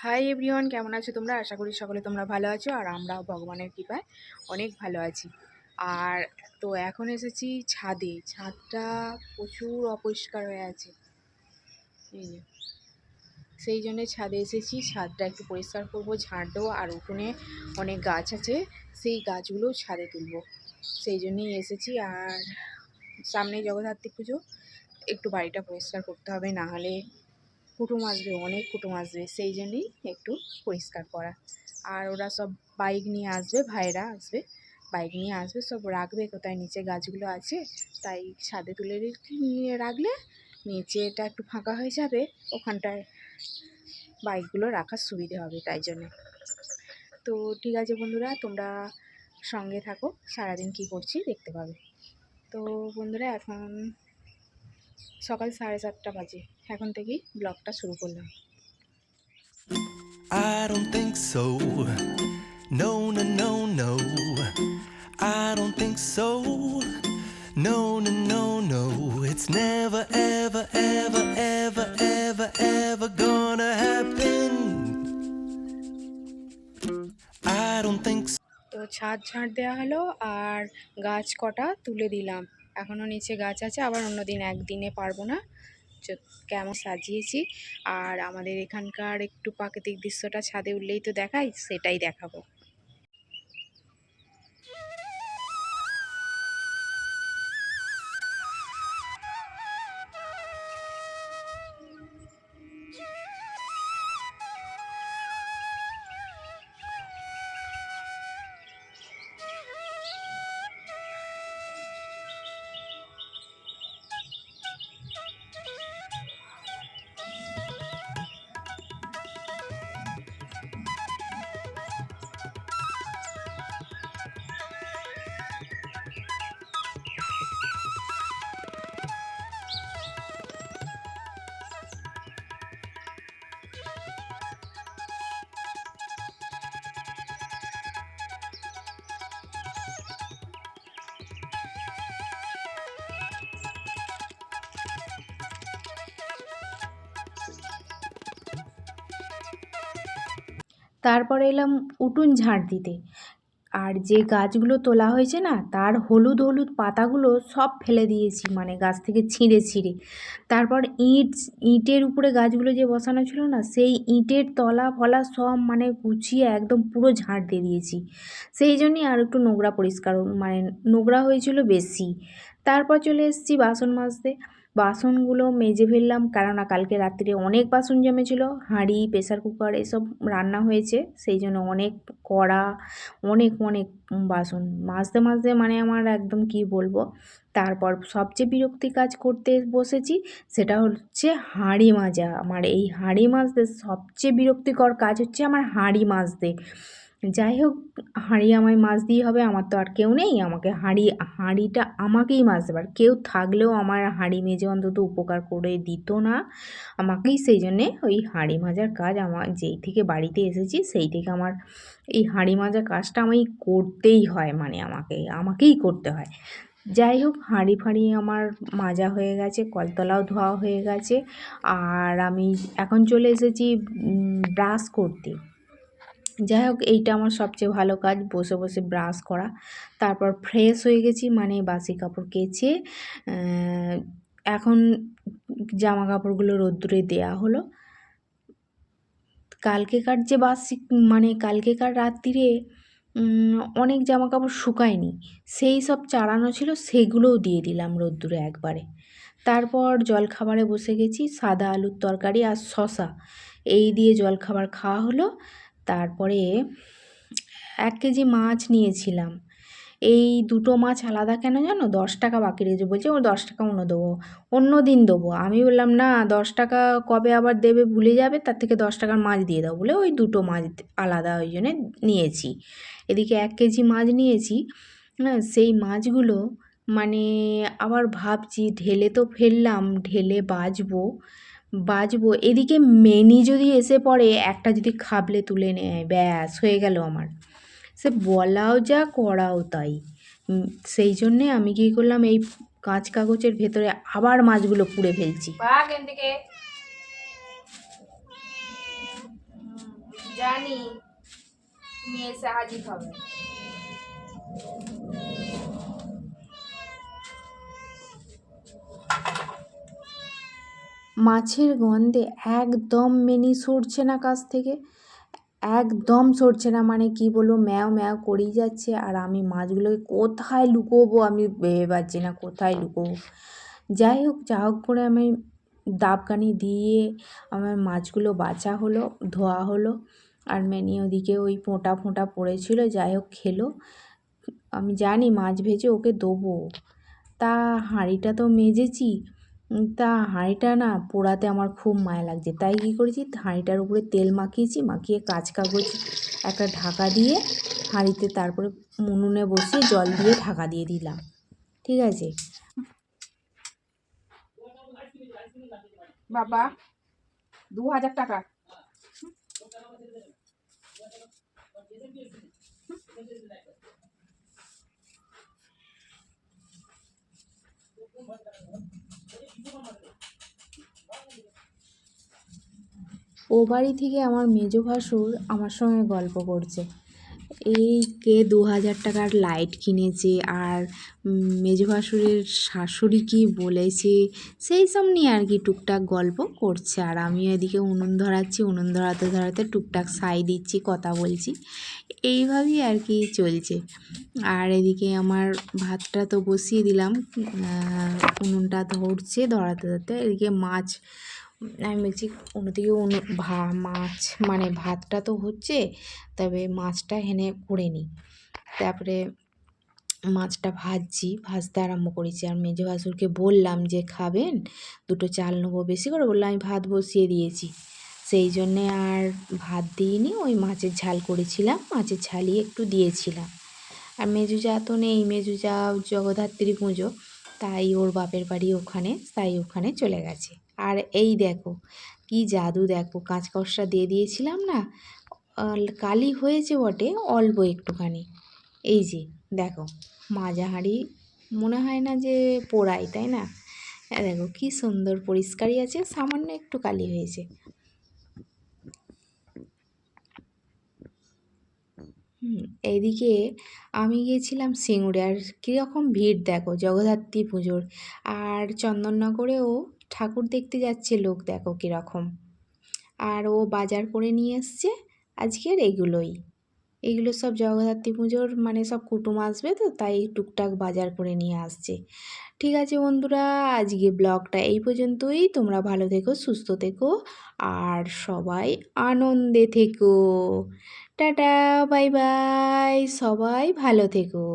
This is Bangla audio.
হাই এভরিওয়ান, কেমন আছো তোমরা? আশা করি সকলে তোমরা ভালো আছো আর আমরাও ভগবানের কৃপায় অনেক ভালো আছি। আর তো এখন এসেছি ছাদে। ছাদটা প্রচুর অপরিষ্কার হয়ে আছে। সেই জন্যে ছাদে এসেছি। ছাদটা একটু পরিষ্কার করব, ঝাড় দেবো আর উঠোনে অনেক গাছ আছে, সেই গাছগুলো ছাদে তুলব। সেই জন্যেই এসেছি আর সামনে জগদ্ধাত্রী পুজো। একটু বাড়িটা পরিষ্কার করতে হবে, না হলে কুটুম আসবে, অনেক কুটুম আসবে, সেই জন্যেই একটু পরিষ্কার করা। আর ওরা সব বাইক নিয়ে আসবে ভাইরা আসবে বাইক নিয়ে আসবে, সব রাখবে কোথায়, নিচে গাছগুলো আছে, তাই ছাদে তুলে নিয়ে রাখলে নিচেটা একটু ফাঁকা হয়ে যাবে, ওখানটায় বাইকগুলো রাখার সুবিধে হবে তাই জন্যে। তো ঠিক আছে বন্ধুরা, তোমরা সঙ্গে থাকো, সারাদিন কী করছি দেখতে পাবে। তো বন্ধুরা, এখন সকাল সাড়ে সাতটা বাজে এখন থেকেই ব্লগটা শুরু করলাম I don't think so. No, no, no, no. I don't think so. No, no, no, no. It's never, ever, ever, ever, ever, ever gonna happen. I don't think so. তো ছাদ ঝাড় দেওয়া হলো আর গাছ কটা তুলে দিলাম এখনও নিচে গাছ আছে, আবার অন্য অন্যদিন একদিনে পারব না। কেমন সাজিয়েছি। আর আমাদের এখানকার একটু প্রাকৃতিক দৃশ্যটা ছাদে উঠলেই তো দেখাই, সেটাই দেখাবো। তারপরে এলাম উঠোন ঝাড় দিতে। আর যে গাছগুলো তোলা হয়েছে না, তার হলুদ হলুদ পাতাগুলো সব ফেলে দিয়েছি মানে গাছ থেকে ছিঁড়ে ছিঁড়ে। তারপর ইঁট, ইঁটের উপরে গাছগুলো যে বসানো ছিল না, সেই ইঁটের তলা ফলা সব মানে গুছিয়ে একদম পুরো ঝাড় দিয়ে দিয়েছি। সেই জন্যই আর একটু নোংরা পরিষ্কার মানে নোংরা হয়েছিল বেশি। তারপর চলে এসেছি বাসন মাজতে। বাসনগুলো মেজে ফেললাম, কেননা কালকে রাত্রিরে অনেক বাসন জমেছিল, হাঁড়ি, প্রেসার কুকার, এসব রান্না হয়েছে, সেই জন্য অনেক কড়া, অনেক অনেক বাসন, মাজতে মাজতে মানে আমার একদম কি বলব, তারপর সবচেয়ে বিরক্তি কাজ করতে বসেছি, সেটা হচ্ছে হাঁড়ি মাজা, আমার এই হাঁড়ি মাজতে সবচেয়ে বিরক্তিকর কাজ হচ্ছে আমার হাঁড়ি মাজতে যাই হোক, হাঁড়ি আমায় মাছ মাজতেই হবে, আমার তো আর কেউ নেই, আমাকে হাঁড়ি, হাঁড়িটা আমাকেই মাজতে পারে কেউ থাকলেও আমার হাঁড়ি মেজে অন্তত উপকার করে দিত না। আমাকেই সেই জন্যে ওই হাঁড়ি মাজার কাজ আমার, যেই থেকে বাড়িতে এসেছি, সেই থেকে আমার এই হাঁড়ি মাজার কাজটা আমি করতেই হয় মানে আমাকে, আমাকেই করতে হয়। যাই হোক, হাঁড়ি ফাঁড়ি আমার মাজা হয়ে গেছে, কলতলাও ধোয়া হয়ে গেছে, আর আমি এখন চলে এসেছি ব্রাশ করতে। যাই হোক, এইটা আমার সবচেয়ে ভালো কাজ, বসে বসে ব্রাশ করা। তারপর ফ্রেশ হয়ে গেছি মানে বাসি কাপড় কেচে এখন জামা কাপড়গুলো রোদ্দুরে দেয়া হলো। কালকেকার যে বাসি মানে কালকেকার রাত্রিরে অনেক জামা কাপড় শুকায়নি, সেই সব চাড়ানো ছিল, সেগুলোও দিয়ে দিলাম রোদ্দুরে একবারে। তারপর জলখাবারে বসে গেছি, সাদা আলুর তরকারি আর শশা এই দিয়ে জলখাবার খাওয়া হলো। তারপরে এক কেজি মাছ নিয়েছিলাম। এই দুটো মাছ আলাদা কেন জানো? দশ টাকা বাকি রয়েছে। বলছে, ও, দশ টাকা অন্য দেবো। অন্য দিন দেবো। আমি বললাম, না, দশ টাকা কবে আবার দেবে ভুলে যাবে, তার থেকে দশ টাকার মাছ দিয়ে দাও। বলে ওই দুটো মাছ আলাদা ওই জন্যে নিয়েছি। এদিকে এক কেজি মাছ নিয়েছি। হ্যাঁ সেই মাছগুলো মানে আবার ভাবছি, ঢেলে তো ফেললাম, ঢেলে বাজবো। বাজবো। এদিকে মেনি যদি এসে পড়ে, একটা যদি খাবলে তুলে নেয়, ব্যাস, হয়ে গেল আমার। সে বলাও যা, করাও তাই। সেই জন্যে আমি কী করলাম, এই কাঁচ কাগজের ভেতরে আবার মাছগুলো পুড়ে ফেলছি। জানি এসে হাজির হবে। মাছের গন্ধে একদম মেনি সরছে না কাছ থেকে। একদম সরছে না মানে কি বলব, ম্যাও ম্যাও করেই যাচ্ছে। আর আমি মাছগুলোকে কোথায় লুকোবো আমি ভেবে পাচ্ছি না, কোথায় লুকোবো। যাই হোক, যা হোক করে আমি দাবকানি দিয়ে আমার মাছগুলো বাছা হলো, ধোয়া হলো। আর মেনি ওদিকে ওই ফোঁটা ফোঁটা পড়েছিল, যাই হোক খেলো। আমি জানি মাছ ভেজে ওকে দেবো। তা হাঁড়িটা তো মেজেছি। তা হাঁড়িটা না পোড়াতে আমার খুব মায়া লাগছে। তাই কী করেছি? হাঁড়িটার উপরে তেল মাখিয়েছি, মাখিয়ে কাঁচ কাগজ একটা ঢাকা দিয়ে হাঁড়িতে তারপরে উনুনে বসিয়ে জল দিয়ে ঢাকা দিয়ে দিলাম। ঠিক আছে? বাবা, দু হাজার টাকা। ও বাড়ি থেকে আমার মেজো ভাসুর আমার সঙ্গে গল্প করছে। এই কে দু হাজার টাকার লাইট কিনেছে আর মেজো ভাসুরের শাশুড়ি কি বলেছে, সেই সব নিয়ে আর কি টুকটাক গল্প করছে। আর আমি এদিকে উনুন ধরাচ্ছি, উনুন ধরাতে ধরাতে টুকটাক সাই দিচ্ছি, কথা বলছি। এইভাবেই আর কি চলছে। আর এদিকে আমার ভাতটা তো বসিয়ে দিলাম উনুনটা ধরছে, ধরাতে ধরতে এদিকে মাছ আমি বলছি অন্যদিকে অন্য ভা, মাছ মানে ভাতটা তো হচ্ছে, তবে মাছটা হেনে করে নিই। তারপরে মাছটা ভাজছি, ভাজতে আরম্ভ করেছি। আর মেজো ভাসুরকে বললাম যে, খাবেন? দুটো চাল নেব বেশি করে? বললাম আমি ভাত বসিয়ে দিয়েছি। সেই জন্যে আর ভাত দিইনি, ওই মাছের ঝাল করেছিলাম, মাছের ঝালই একটু দিয়েছিলাম। আর মেজু যা তো নেই, মেজু যা জগদ্ধাত্রী পুজো, তাই ওর বাপের বাড়ি ওখানে, তাই ওখানে চলে গেছে। আর এই দেখো, কি জাদু দেখো কাঁচকষা দিয়ে দিয়েছিলাম না? কালি হয়েছে বটে, অল্প একটুখানি। এই যে, দেখো মাজা মনে হয় না যে পোড়াই তাই না? দেখো, কি সুন্দর পরিষ্কারই আছে, সামান্য একটু কালি হয়েছে। এইদিকে আমি গিয়েছিলাম সিঙ্গুরে, আর কীরকম ভিড় দেখো, জগদ্ধাত্রী পুজোর। আর চন্দননগরেও ঠাকুর দেখতে যাচ্ছে, লোক দেখো কীরকম। আর ও বাজার করে নিয়ে এসছে আজকের এগুলোই। এগুলো সব জগদ্ধাত্রী পুজোর মানে সব কুটুম আসবে তো, তাই টুকটাক বাজার করে নিয়ে আসছে। ঠিক আছে বন্ধুরা, আজকে ব্লগটা এই পর্যন্তই। তোমরা ভালো থেকো, সুস্থ থেকো, আর সবাই আনন্দে থেকো। টাটা, বাই বাই, সবাই ভালো থেকো।